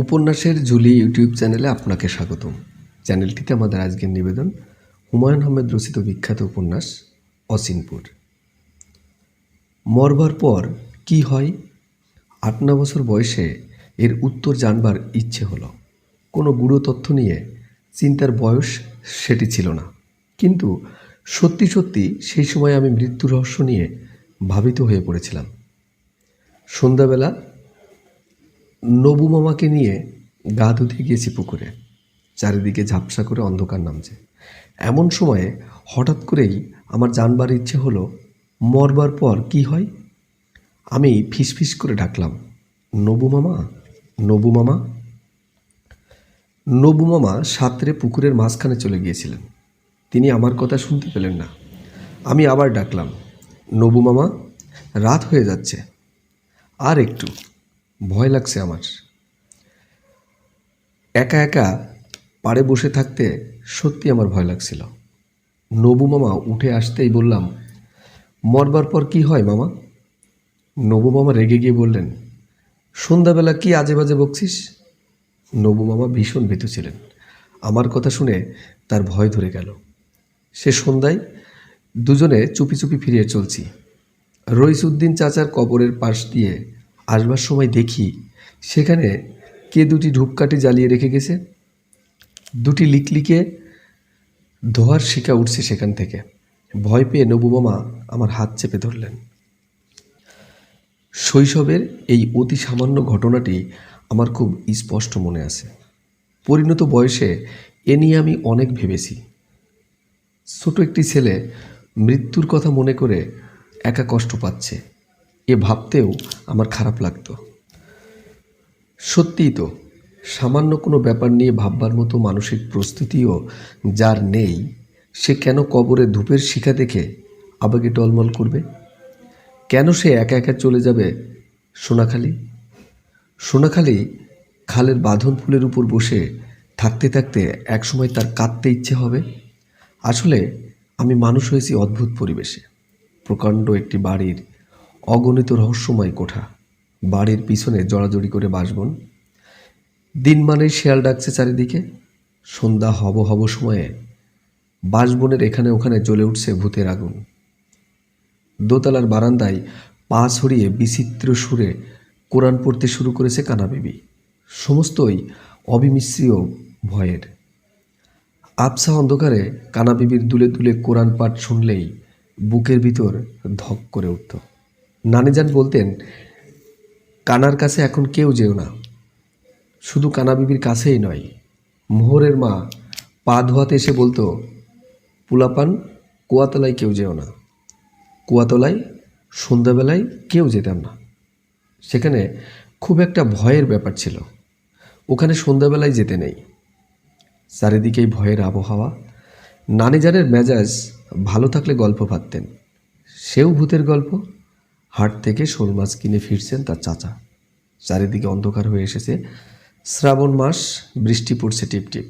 উপন্যাসের ঝুলি ইউটিউব চ্যানেলে আপনাকে স্বাগতম। চ্যানেলটিতে আমাদের আজকের নিবেদন, হুমায়ুন আহমেদ রচিত বিখ্যাত উপন্যাস অসিনপুর মরবার পর কি হয়? আট ন বছর বয়সে এর উত্তর জানবার ইচ্ছে হলো। কোনো গুঁড়ো তথ্য নিয়ে চিন্তার বয়স সেটি ছিল না। কিন্তু সত্যি সত্যি সেই সময় আমি মৃত্যু রহস্য নিয়ে ভাবিত হয়ে পড়েছিলাম। সন্ধ্যাবেলা নবু মামাকে নিয়ে গা ধুতে গিয়েছি পুকুরে। চারিদিকে ঝাপসা করে অন্ধকার নামছে। এমন সময়ে হঠাৎ করেই আমার জানবার ইচ্ছে হলো, মরবার পর কি হয়? আমি ফিসফিস করে ডাকলাম, নবু মামা নবু মামা? নবু মামা সাঁতরে পুকুরের মাঝখানে চলে গিয়েছিলেন। তিনি আমার কথা শুনতে পেলেন না। আমি আবার ডাকলাম, নবু মামা, রাত হয়ে যাচ্ছে। আর একটু। ভয় লাগছে আমার। একা একা পাড়ে বসে থাকতে সত্যি আমার ভয় লাগছিল। নবু মামা উঠে আসতেই বললাম, মরবার পর কি হয় মামা? নবু মামা রেগে গিয়ে বললেন, সন্ধ্যাবেলা কি আজে বাজে বকছিস? নবু মামা ভীষণ ভীতু ছিলেন। আমার কথা শুনে তার ভয় ধরে গেল। সে সন্ধ্যায় দুজনে চুপি চুপি ফিরিয়ে চলছি। রইসুদ্দিন চাচার কবরের পাশ দিয়ে আসবার সময় দেখি সেখানে কে দুটি ধূপকাঠি জ্বালিয়ে রেখে গেছে। দুটি লিকলিকে ধোয়ার শিকা উঠছে সেখান থেকে। ভয় পেয়ে নবু মামা আমার হাত চেপে ধরলেন। শৈশবের এই অতি সামান্য ঘটনাটি আমার খুব স্পষ্ট মনে আছে। পরিণত বয়সে এ নিয়ে আমি অনেক ভেবেছি। ছোট একটি ছেলে মৃত্যুর কথা মনে করে একা কষ্ট পাচ্ছে। এ ভাবতেও আমার খারাপ লাগতো। সত্যিই তো, সামান্য কোনো ব্যাপার নিয়ে ভাববার মতো মানসিক প্রস্তুতিও যার নেই, সে কেন কবরে ধূপের শিখা দেখে আবেগে টলমল করবে? কেন সে একা একা চলে যাবে সোনাখালি? সোনাখালি খালের বাঁধন ফুলের উপর বসে থাকতে থাকতে একসময় তার কাঁদতে ইচ্ছে হবে। আসলে আমি মানুষ হয়েছি অদ্ভুত পরিবেশে। প্রকাণ্ড একটি বাড়ির অগণিত রহস্যময় কোঠা। বাড়ির পিছনে জড়াজড়ি করে বাসবন। দিন মানেই শেয়াল ডাকছে চারিদিকে। সন্ধ্যা হব হব সময়ে বাসবনের এখানে ওখানে জ্বলে উঠছে ভূতের আগুন। দোতলার বারান্দায় পা ছড়িয়ে বিচিত্র সুরে কোরআন পড়তে শুরু করেছে কানা বিবি। সমস্তই অবিমিশ্রীয় ভয়ের। আবসা অন্ধকারে কানা বিবির দুলে দুলে কোরআন পাঠ শুনলেই বুকের ভিতর ধক করে উঠত। নানিজান বলতেন, কানার কাছে এখন কেউ যেও না। শুধু কানা বিবির কাছেই নয়, মোহরের মা পা ধোয়াতে এসে বলতো, পুলাপান, কুয়াতলায় কেউ যেও না। কুয়াতলায়, সন্ধ্যাবেলায় কেউ যেতাম না। সেখানে খুব একটা ভয়ের ব্যাপার ছিল। ওখানে সন্ধ্যাবেলায় যেতে নেই। চারিদিকেই ভয়ের আবহাওয়া। নানিজানের মেজাজ ভালো থাকলে গল্প ভাবতেন। সেও ভূতের গল্প হাট থেকে শোল মাছ কিনে ফিরছেন তার চাচা। চারিদিকে অন্ধকার হয়ে এসেছে। শ্রাবণ মাস, বৃষ্টি পড়ছে টিপটিপ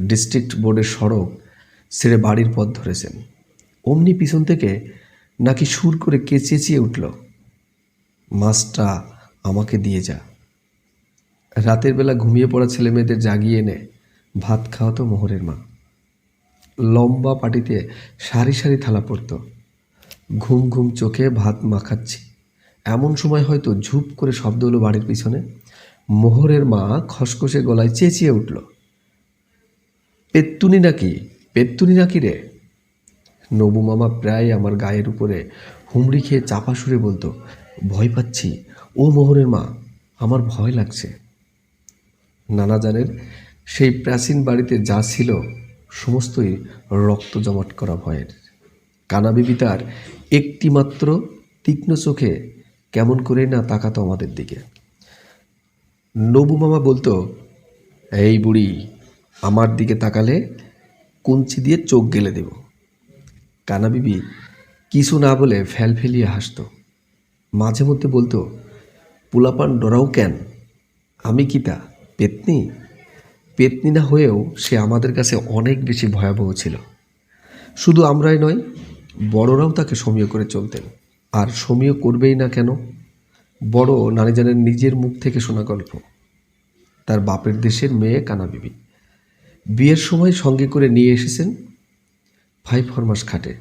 ডিস্ট্রিক্ট বোর্ডের সড়ক ছেড়ে বাড়ির পথ ধরেছেন। অমনি পিছন থেকে নাকি সুর করে কে চেঁচিয়ে উঠল, মাছটা আমাকে দিয়ে যা। রাতের বেলা ঘুমিয়ে পড়া ছেলে মেয়েদের জাগিয়ে এনে ভাত খাওয়াতো মোহরের মা। লম্বা পাটিতে সারি সারি থালা পড়ত ঘুম ঘুম চোখে ভাত মাখাচ্ছি। এমন সময় হয়তো ঝুপ করে শব্দ হলো বাড়ির পিছনে। মোহরের মা খসখসে গলায় চেঁচিয়ে উঠল, পেত্তুনি নাকি? পেত্তুনি নাকি রে? নবু মামা প্রায় আমার গায়ের উপরে হুমড়ি খেয়ে চাপা সুরে বলতো, ভয় পাচ্ছি। ও মোহরের মা, আমার ভয় লাগছে। নানা জানের সেই প্রাচীন বাড়িতে যা ছিল, সমস্তই রক্ত জমাট করা ভয়ের। কানা বিবি তার একটিমাত্র তীক্ষ্ণ চোখে কেমন করে না তাকাতো আমাদের দিকে। নবু মামা বলতো, এই বুড়ি, আমার দিকে তাকালে কুঞ্চি দিয়ে চোখ গেলে দেব। কানাবিবি কিছু না বলে ফেল ফেলিয়ে হাসতো। মাঝে মধ্যে বলতো, পুলাপান ডরাও কেন? আমি কি তা পেতনি? পেতনি না হয়েও সে আমাদের কাছে অনেক বেশি ভয়াবহ ছিল। শুধু আমরাই নয় বড়রাও তাকে সমীয় করে চলতেন। আর সমীয় করবেই না কেন? বড় নানিজানের নিজের মুখ থেকে শোনা গল্প। তার বাপের দেশের মেয়ে কানা বিবি। বিয়ের সময় সঙ্গে করে নিয়ে এসেছেন ভাই ফরমাস খাটে।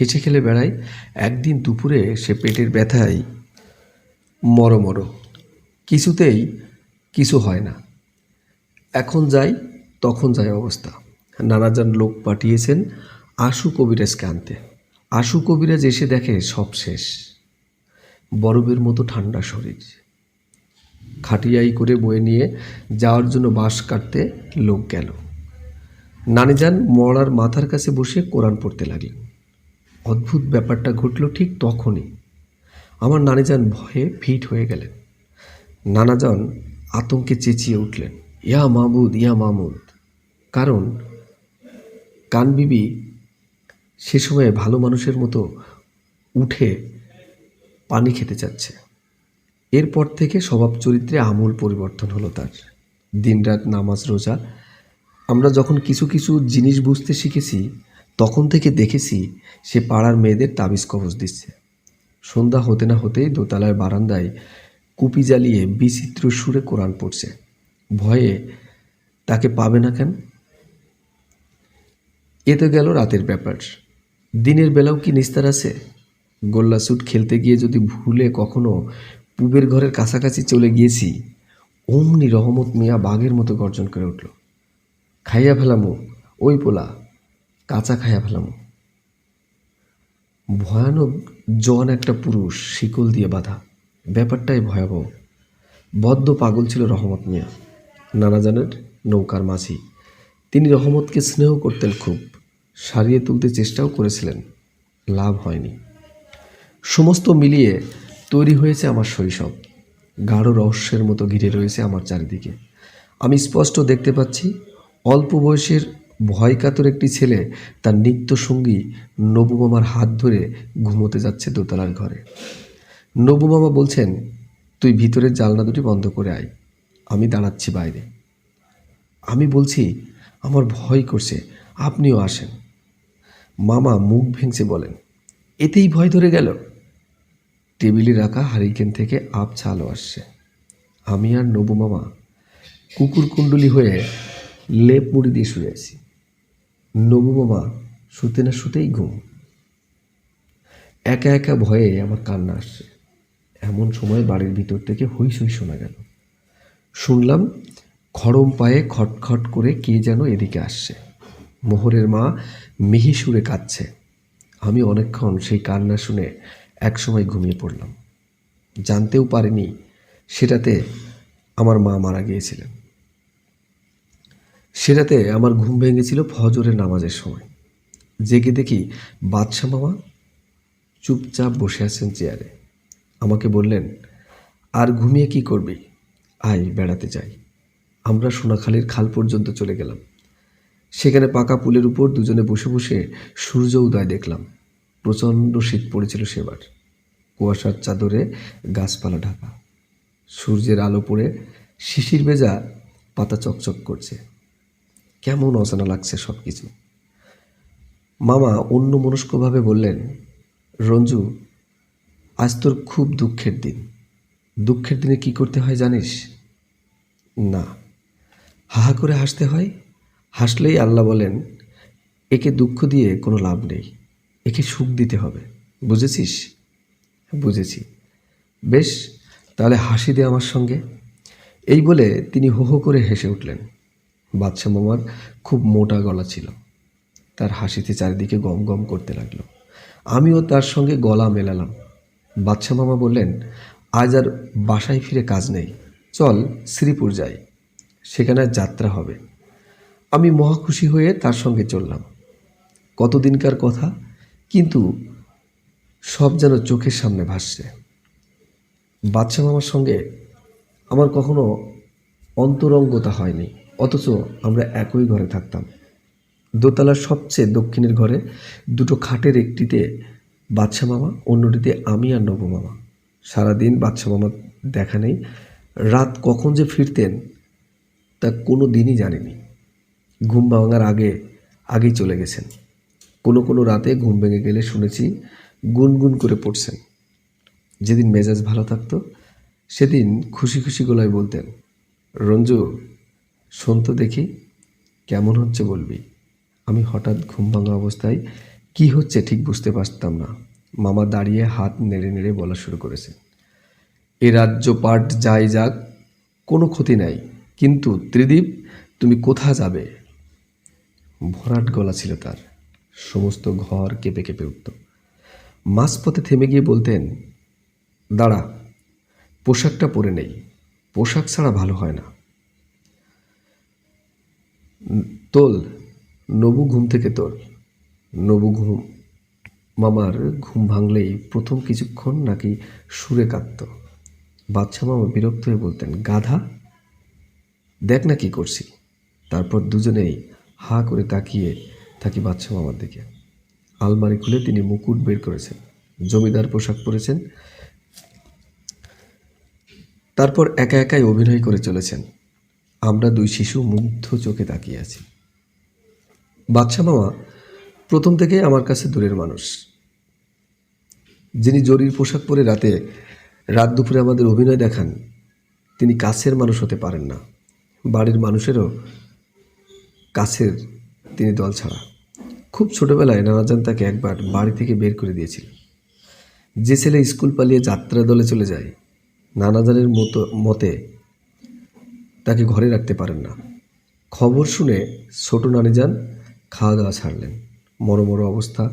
হেঁচে খেলে বেড়ায়। একদিন দুপুরে সে পেটের ব্যথায় মরো মরো। কিছুতেই কিছু হয় না। এখন যাই, তখন যায় অবস্থা। নানাজন লোক পাঠিয়েছেন আশু কবিরাজকে আনতে। আশু কবিরাজ এসে দেখে সব শেষ। বরফের মতো ঠান্ডা শরীর। খাটিয়াই করে বয়ে নিয়ে যাওয়ার জন্য বাঁশ কাটতে লোক গেল। নানিজান মরার মাথার কাছে বসে কোরআন পড়তে লাগলেন। অদ্ভুত ব্যাপারটা ঘটল ঠিক তখনই। আমার নানিজান ভয়ে ফিট হয়ে গেলেন। নানাজন আতঙ্কে চেঁচিয়ে উঠলেন, ইয়া মাহমুদ ইয়া মাহমুদ কারণ কানবিবি সে সময়ে ভালো মানুষের মতো উঠে পানি খেতে চাচ্ছে। এরপর থেকে স্বভাব চরিত্রে আমূল পরিবর্তন হলো তার। দিনরাত নামাজ রোজা, আমরা যখন কিছু কিছু জিনিস বুঝতে শিখেছি, তখন থেকে দেখেছি সে পাড়ার মেয়েদের তাবিজ কবজ দিচ্ছে। সন্ধ্যা হতে না হতেই দোতলার বারান্দায় কুপি জ্বালিয়ে বিচিত্র সুরে কোরআন পড়ছে। ভয়ে তাকে পাবে না কেন? এ তো গেল রাতের ব্যাপার। দিনের বেলাও কি নিস্তার আছে? গোল্লা স্যুট খেলতে গিয়ে যদি ভুলে কখনো পুবের ঘরের কাছাকাছি চলে গিয়েছি, অমনি রহমত মিয়া বাঘের মতো গর্জন করে উঠল। খাইয়া ফেলামো, ওই পোলা, কাঁচা খাইয়া ফেলামো। ভয়ানক জন একটা পুরুষ শিকল দিয়ে বাঁধা। ব্যাপারটাই ভয়াবহ। বদ্ধ পাগল ছিল রহমত মিয়া। নানাজানের নৌকার মাঝি। তিনি রহমতকে স্নেহ করতেন খুব। সারিয়ে তুলতে চেষ্টাও করেছিলেন। লাভ হয়নি। সমস্ত মিলিয়ে তৈরি হয়েছে আমার শৈশব। গাঢ় রহস্যের মতো ঘিরে রয়েছে আমার চারিদিকে। আমি স্পষ্ট দেখতে পাচ্ছি, অল্প বয়সের ভয় কাতর একটি ছেলে তার নিত্য সঙ্গী নবু মামার হাত ধরে ঘুমোতে যাচ্ছে দোতলার ঘরে। নবু মামা বলছেন, তুই ভিতরের জানলা দুটি বন্ধ করে আয়। আমি দাঁড়াচ্ছি বাইরে। আমি বলছি, আমার ভয় করছে। আপনিও আসেন। মামা মুখ ভেঙচে বলেন, এতেই ভয় ধরে গেল? টেবিলে রাখা হারিকেন থেকে আবছা আলো আসছে। আমি আর নবু মামা কুকুর কুণ্ডলি হয়ে লেপ মুড়ি দিয়ে শুয়ে আছি। নবু মামা শুতে না শুতেই ঘুম। একা একা ভয়ে আমার কান্না আসছে। এমন সময় বাড়ির ভিতর থেকে হইসই শোনা গেল। শুনলাম খড়ম পায়ে খটখট করে কে যেন এদিকে আসছে। মোহরের মা মিহি সুরে কাঁদছে। আমি অনেকক্ষণ সেই কান্না শুনে একসময় ঘুমিয়ে পড়লাম। জানতেও পারিনি সেটাতে আমার মা মারা গিয়েছিলেন। সেটাতে আমার ঘুম ভেঙেছিল ফজরের নামাজের সময়। জেগে দেখি বাদশা মামা চুপচাপ বসে আছেন চেয়ারে। আমাকে বললেন, আর ঘুমিয়ে কি করবি? আয়, বেড়াতে যাই। আমরা সোনাখালীর খাল পর্যন্ত চলে গেলাম। সেখানে পাকা পুলের উপর দুজনে বসে বসে সূর্য উদয় দেখলাম। প্রচণ্ড শীত পড়েছিল সেবার। কুয়াশার চাদরে গাছপালা ঢাকা। সূর্যের আলো পড়ে শিশির ভেজা পাতা চকচক করছে। কেমন অজানা লাগছে সব কিছু মামা অন্য মনস্কভাবে বললেন, রঞ্জু, আজ তোর খুব দুঃখের দিন। দুঃখের দিনে কি করতে হয় জানিস? না। হাহা করে হাসতে হয়? হাসলেই আল্লাহ বলেন, একে দুঃখ দিয়ে কোনো লাভ নেই, একে সুখ দিতে হবে। বুঝেছিস? বুঝেছি। বেশ, তাহলে হাসি দে আমার সঙ্গে। এই বলে তিনি হো হো করে হেসে উঠলেন। বাদশা মামার খুব মোটা গলা ছিল। তার হাসিতে চারিদিকে গম গম করতে লাগল। আমিও তার সঙ্গে গলা মেলালাম। বাদশা মামা বললেন, আজ আর বাসায় ফিরে কাজ নেই। চল শ্রীপুর যাই। সেখানে যাত্রা হবে। আমি মহা খুশি হয়ে তার সঙ্গে চললাম। কতদিনকার কথা, কিন্তু সব যেন চোখের সামনে ভাসছে। বাদশা মামার সঙ্গে আমার কখনো অন্তরঙ্গতা হয়নি, অথচ আমরা একই ঘরে থাকতাম। দোতলার সবচেয়ে দক্ষিণের ঘরে দুটো খাটের একটিতে বাচ্চা মামা, অন্যটিতে আমি আর নব মামা। সারাদিন বাচ্চা মামার দেখা নেই। রাত কখন যে ফিরতেন, তা কোনো দিনই জানিনি। ঘুম ভাঙার আগে, আগেই চলে গেছেন। কোনো কোনো রাতে ঘুম ভেঙে গেলে শুনেছি গুনগুন করে পড়ছেন। যেদিন মেজাজ ভালো থাকতো, সেদিন খুশি খুশি গলায় বলতেন, রঞ্জু, শোন তো দেখি, কেমন হচ্ছে বলবি? আমি হঠাৎ ঘুম ভাঙা অবস্থায় কি হচ্ছে ঠিক বুঝতে পারতাম না। মামা দাঁড়িয়ে হাত নেড়ে নেড়ে বলা শুরু করেছে এ রাজ্য পাট যাই যাক, কোনো ক্ষতি নাই। কিন্তু ত্রিদীপ, তুমি কোথা যাবে? ভরাট গলা ছিল তার। সমস্ত ঘর কেঁপে কেঁপে উঠত। মাঝপথে থেমে গিয়ে বলতেন, দাঁড়া, পোশাকটা পরে নেই। পোশাক ছাড়া ভালো হয় না। তোল, নবু ঘুম থেকে তোল নবু ঘুম, মামার ঘুম ভাঙলেই প্রথম কিছুক্ষণ নাকি সুরে কাঁদত। বাচ্চা মামা বিরক্ত হয়ে বলতেন, গাধা, দেখ না কি করছি। তারপর দুজনেই হা করে তাকিয়ে থাকি বাচ্চা মামার দিকে। আলমারি খুলে তিনি মুকুট বের করেছেন, জমিদার পোশাক পরেছেন, তারপর একা একাই অভিনয় করে চলেছেন। আমরা দুই শিশু মুগ্ধ চোখে তাকিয়ে আছি। বাচ্চা মামা প্রথম থেকেই আমার কাছে দূরের মানুষ। যিনি জরির পোশাক পরে রাতে রাত দুপুরে আমাদের অভিনয় দেখান, তিনি কাছের মানুষ হতে পারেন না। বাড়ির মানুষেরও কাছের তিনি দল ছাড়া। খুব ছোটবেলায় নানাজান তাকে একবার বাড়ি থেকে বের করে দিয়েছিল যে ছেলে স্কুল পালিয়ে যাত্রা দলে চলে যায়, নানাজানের মতো, মতে তাকে ঘরে রাখতে পারেন না। খবর শুনে ছোট নানিজান খাওয়া দাওয়া ছাড়লেন। মরো মরো অবস্থা।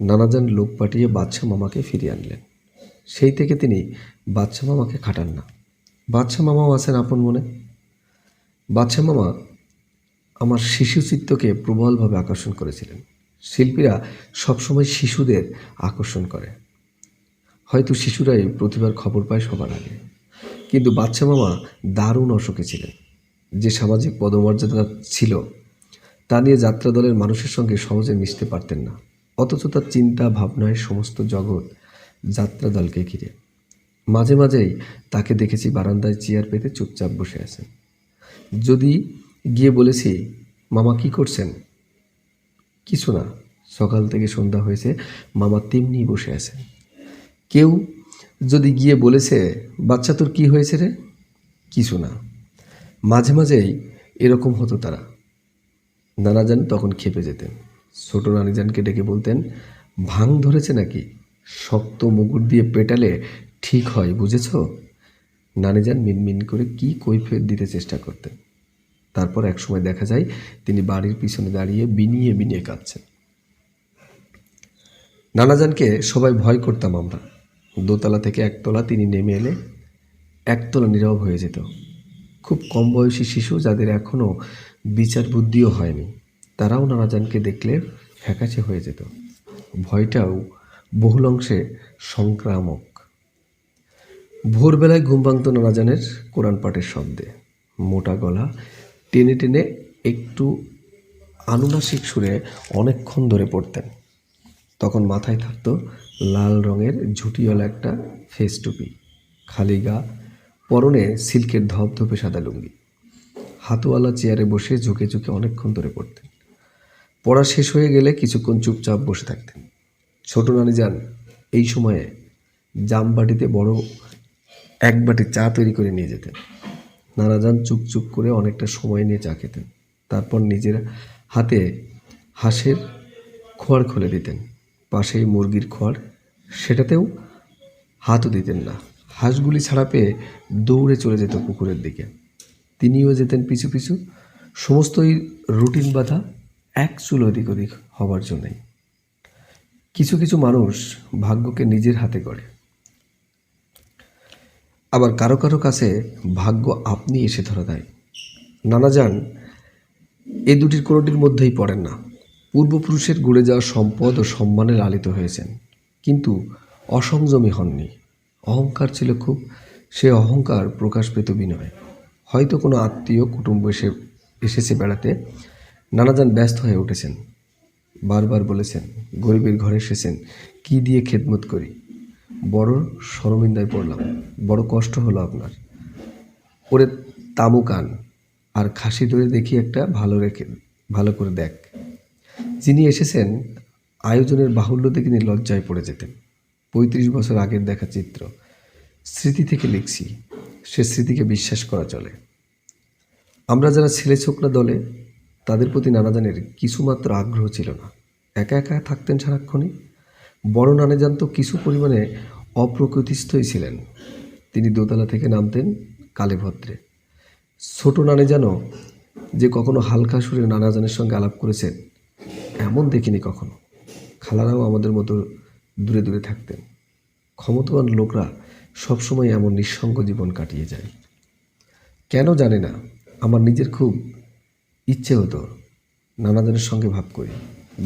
নানাজান লোক পাঠিয়ে বাদশা মামাকে ফিরিয়ে আনলেন। সেই থেকে তিনি বাদশা মামাকে খাটান না। বাদশা মামাও আছেন আপন মনে। বাদশা মামা আমার শিশু চিত্তকে প্রবলভাবে আকর্ষণ করেছিলেন। শিল্পীরা সবসময় শিশুদের আকর্ষণ করে। হয়তো শিশুরাই প্রতিভার খবর পায় সবার আগে। কিন্তু বাচ্চা মামা দারুণ অসুখে ছিলেন। যে সামাজিক পদমর্যাদা ছিল, তা নিয়ে যাত্রা দলের মানুষের সঙ্গে সহজে মিশতে পারতেন না। অথচ তার চিন্তা, ভাবনায় সমস্ত জগৎ যাত্রা দলকে ঘিরে। মাঝে মাঝেই তাকে দেখেছি বারান্দায় চেয়ার পেতে চুপচাপ বসে আছেন। যদি গিয়ে বলেছি, মামা কি করছেন? কিছু না, সকাল থেকে সন্ধ্যা হয়েছে, মামা তেমনি বসে আছেন কেউ যদি গিয়ে বলেছে, বাচ্চা তোর কি হয়েছে রে? কিছু না। মাঝে মাঝেই এরকম হতো তারা। নানাজান তখন খেপে যেতেন। ছোট নানিজানকে ডেকে বলতেন ভাং ধরেছে নাকি? শক্ত মুগুর দিয়ে পেটালে ঠিক হয়, বুঝেছ? নানিজান মিনমিন করে কি কৈফিয়ত দিতে চেষ্টা করতেন? তারপর একসময় দেখা যায় তিনি বাড়ির পিছনে দাঁড়িয়ে বিনিয়ে বিনিয়ে কাঁদছেন। নানাজানকে সবাই ভয় করতাম আমরা। দোতলা থেকে একতলা তিনি নেমে এলে একতলা নীরব হয়ে যেত। খুব কম বয়সী শিশু যাদের এখনও বিচার বুদ্ধিও হয়নি। তারাও নানাজানকে দেখলে ফ্যাকাশে হয়ে যেত। ভয়টাও বহুল অংশে সংক্রামক। ভোরবেলায় ঘুম ভাঙত নানাজানের কোরআন পাঠের শব্দে। মোটা গলা টেনে টেনে একটু আনুনাসিক সুরে অনেকক্ষণ ধরে পড়তেন। তখন মাথায় থাকত লাল রঙের ঝুটিওয়ালা একটা ফেস টুপি, খালি গা, পরনে সিল্কের ধপধপে সাদা লুঙ্গি। হাতওয়ালা চেয়ারে বসে ঝুঁকে ঝুঁকে অনেকক্ষণ ধরে পড়তেন। পড়া শেষ হয়ে গেলে কিছুক্ষণ চুপচাপ বসে থাকতেন। ছোট নানি যান, এই সময়ে জামবাটিতে বড় এক বাটি চা তৈরি করে নিয়ে যেতেন। নানাজান চুপ চুপ করে অনেকটা সময় নিয়ে চা খেতেন। তারপর নিজের হাতে হাঁসের খোয়ার খুলে দিতেন। পাশেই মুরগির খোয়ার, সেটাতেও হাতও দিতেন না। হাঁসগুলি ছাড়া পেয়ে দৌড়ে চলে যেত পুকুরের দিকে। তিনিও যেতেন পিছু পিছু। সমস্তই রুটিন বাঁধা এক চুল ওদিক ওদিক হবার জন্যই। কিছু কিছু মানুষ ভাগ্যকে নিজের হাতে গড়ে। আবার কারও কারও কাছে ভাগ্য আপনি এসে ধরা দেয়। নানা যান, এ দুটির কোনোটির মধ্যেই পড়েন না। পূর্বপুরুষের গড়ে যাওয়া সম্পদ ও সম্মানে লালিত হয়েছেন, কিন্তু অসংযমী হননি। অহংকার ছিল খুব, সে অহংকার প্রকাশ পেত বিনয়। হয়তো কোনো আত্মীয় কুটুম্ব এসে, এসেছে বেড়াতে। নানাজান ব্যস্ত হয়ে উঠেছেন। বারবার বলেছেন, গরিবের ঘরে এসেছেন, কি দিয়ে খেদমত করি? বড় শরমিন্দায় পড়লাম। বড় কষ্ট হলো আপনার। ওরে তামু কান, আর খাসি ধরে দেখি একটা ভালো রেখে, ভালো করে দেখ। যিনি এসেছেন, আয়োজনের বাহুল্য দেখে তিনি লজ্জায় পড়ে যেতেন। পঁয়ত্রিশ বছর আগের দেখা চিত্র, স্মৃতি থেকে লিখছি, সে স্মৃতিকে বিশ্বাস করা চলে। আমরা যারা ছেলে ছোকরা দলে, তাদের প্রতি নানাজানের কিছুমাত্র আগ্রহ ছিল না। একা একা থাকতেন সারাক্ষণই? বড় নানাজান তো কিছু পরিমাণে অপ্রকৃতিস্থই ছিলেন। তিনি দোতলা থেকে নামতেন কালে ভদ্রে ছোট নানে যেন যে কখনো হালকা সুরে নানাজানের সঙ্গে আলাপ করেছেন, এমন দেখিনি কখনো। খালারাও আমাদের মতো দূরে দূরে থাকতেন। ক্ষমতাবান লোকরা সবসময় এমন নিঃসঙ্গ জীবন কাটিয়ে যায়। কেন জানে না, আমার নিজের খুব ইচ্ছে হতো নানাজনের সঙ্গে ভাব করি।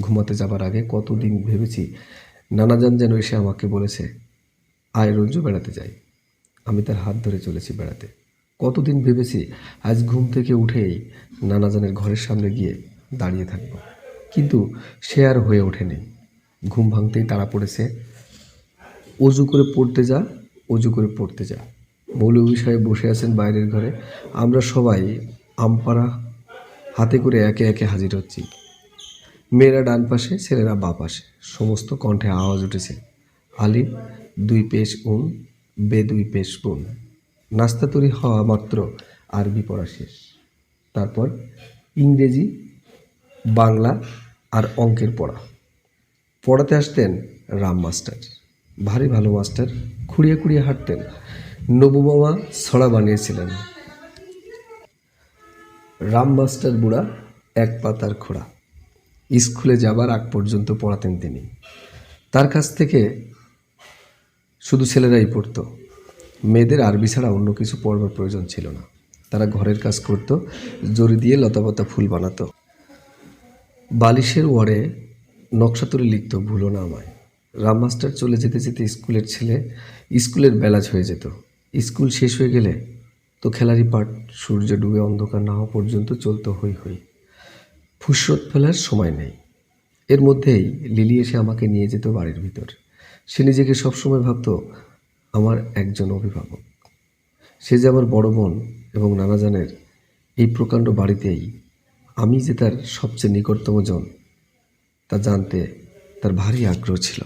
ঘুমাতে যাবার আগে কতদিন ভেবেছি নানাজান যেন এসে আমাকে বলেছে, আয় রঞ্জু, বেড়াতে যাই। আমি তার হাত ধরে চলেছি বেড়াতে। কতদিন ভেবেছি আজ ঘুম থেকে উঠেই নানাজানের ঘরের সামনে গিয়ে দাঁড়িয়ে থাকব। কিন্তু সে আর হয়ে ওঠেনি। ঘুম ভাঙতেই তাড়া পড়েছে অজু করে পড়তে যা অজু করে পড়তে যা। মৌলভী সাহেব বসে আছেন বাইরের ঘরে। আমরা সবাই আমপাড়া হাতে করে একে একে হাজির হচ্ছি। মেয়েরা ডান পাশে, ছেলেরা বা পাশে। সমস্ত কণ্ঠে আওয়াজ উঠেছে। আলিফ দুই পেশ উন বে দুই পেশ বুন। নাস্তা তৈরি হওয়া মাত্র আরবি পড়া শেষ। তারপর ইংরেজি, বাংলা আর অঙ্কের পড়া। পড়াতে আসতেন রাম মাস্টার। ভারী ভালো মাস্টার, খুঁড়িয়ে খুঁড়িয়ে হাঁটতেন। নবু মামা ছড়া বানিয়েছিলেন। রাম মাস্টার বুড়া এক পাতার খোড়া। স্কুলে যাবার আগ পর্যন্ত পড়াতেন তিনি। তার কাছ থেকে শুধু ছেলেরাই পড়তো। মেয়েদের আরবি ছাড়া অন্য কিছু পড়বার প্রয়োজন ছিল না। তারা ঘরের কাজ করত, জড়ি দিয়ে লতাপাতা ফুল বানাতো। বালিশের ওয়ারে নকশা তুলে লিখত, ভুলো না আমায়। রাম মাস্টার চলে যেতে যেতে স্কুলের ছেলে স্কুলের বেলাজ হয়ে যেত। স্কুল শেষ হয়ে গেলে তো খেলারই পাট, সূর্য ডুবে অন্ধকার না হওয়া পর্যন্ত চলতো হই হই ফুসরত ফেলার সময় নেই। এর মধ্যেই লিলি এসে আমাকে নিয়ে যেত বাড়ির ভিতর। সে নিজেকে সবসময় ভাবত, আমার একজন অভিভাবক। সে যে আমার বড় বোন এবং নানাজানের এই প্রকাণ্ড বাড়িতেই আমি যে তার সবচেয়ে নিকটতম জন, তা জানতে তার ভারী আগ্রহ ছিল।